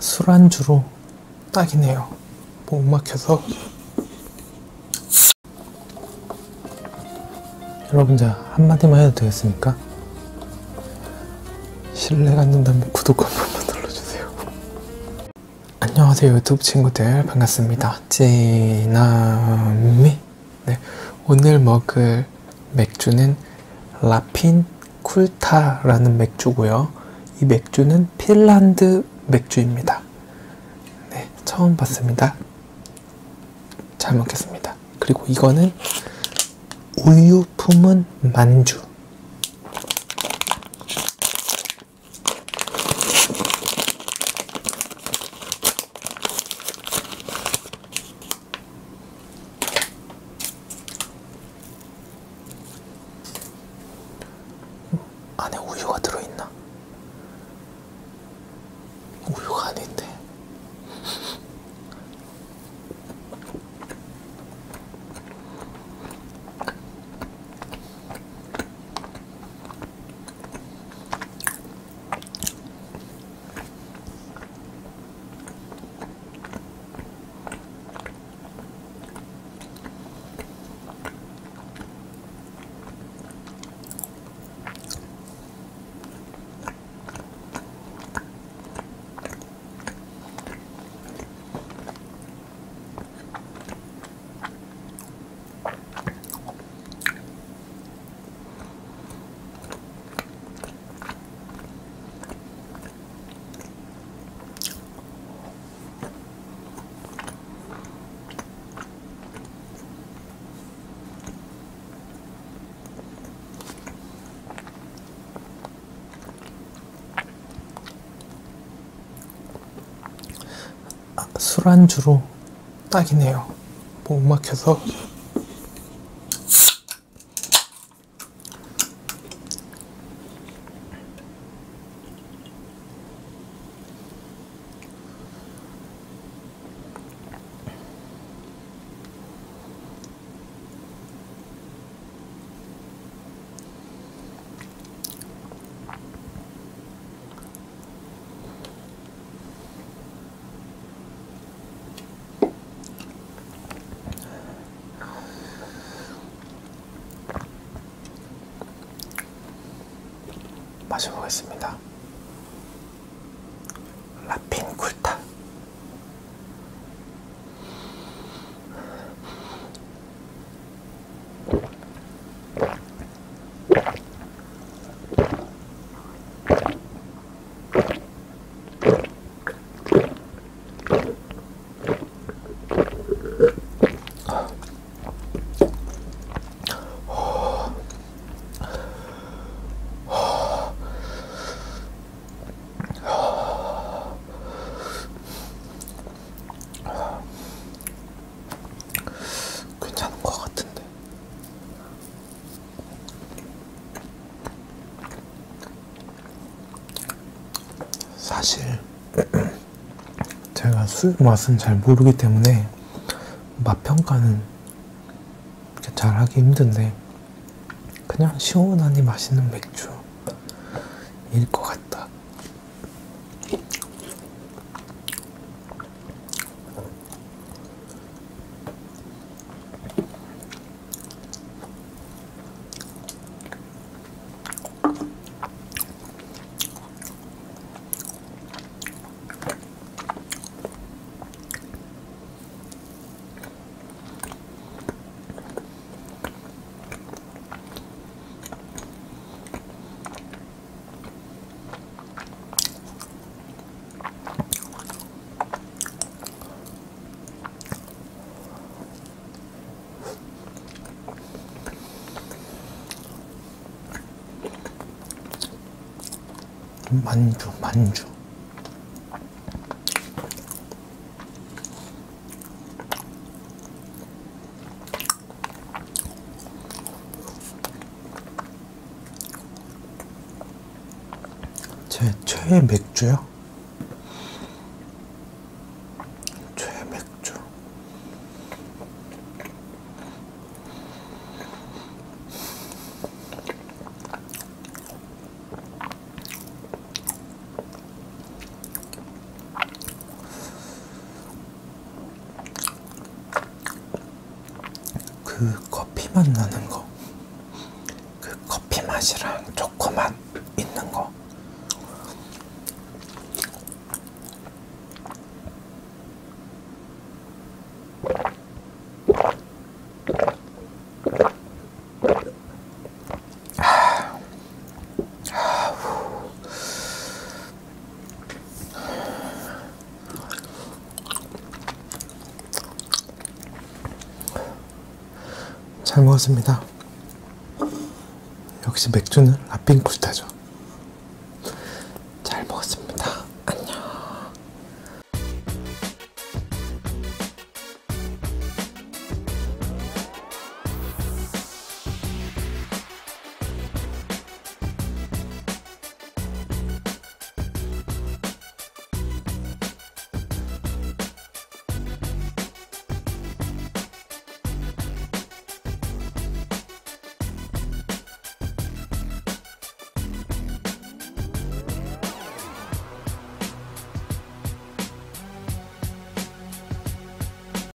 술안주로 딱이네요. 목 막혀서 여러분들 한마디만 해도 되겠습니까? 신뢰가 안 된다면 구독 한 번만 눌러주세요. 안녕하세요 유튜브 친구들 반갑습니다. 찌나미 네, 오늘 먹을 맥주는 라핀 쿨타라는 맥주고요. 이 맥주는 핀란드 맥주입니다. 네, 처음 봤습니다. 잘 먹겠습니다. 그리고 이거는 우유 품은 만주. 안에 우유가 들어있나? 우유가 아닌데. 술안주로 딱이네요. 목 막혀서 마셔보겠습니다. 라핀 쿨타. 괜찮은 것 같은데. 사실 제가 술 맛은 잘 모르기 때문에 맛 평가는 잘 하기 힘든데 그냥 시원하니 맛있는 맥주 일 것 같다. 만주, 만주. 제 최애 맥주요? 최애 맥주. 맛 나는 거. 그 커피 맛이랑 맛 잘 먹었습니다. 역시 맥주는 라핑 쿨타죠. 잘 먹었습니다.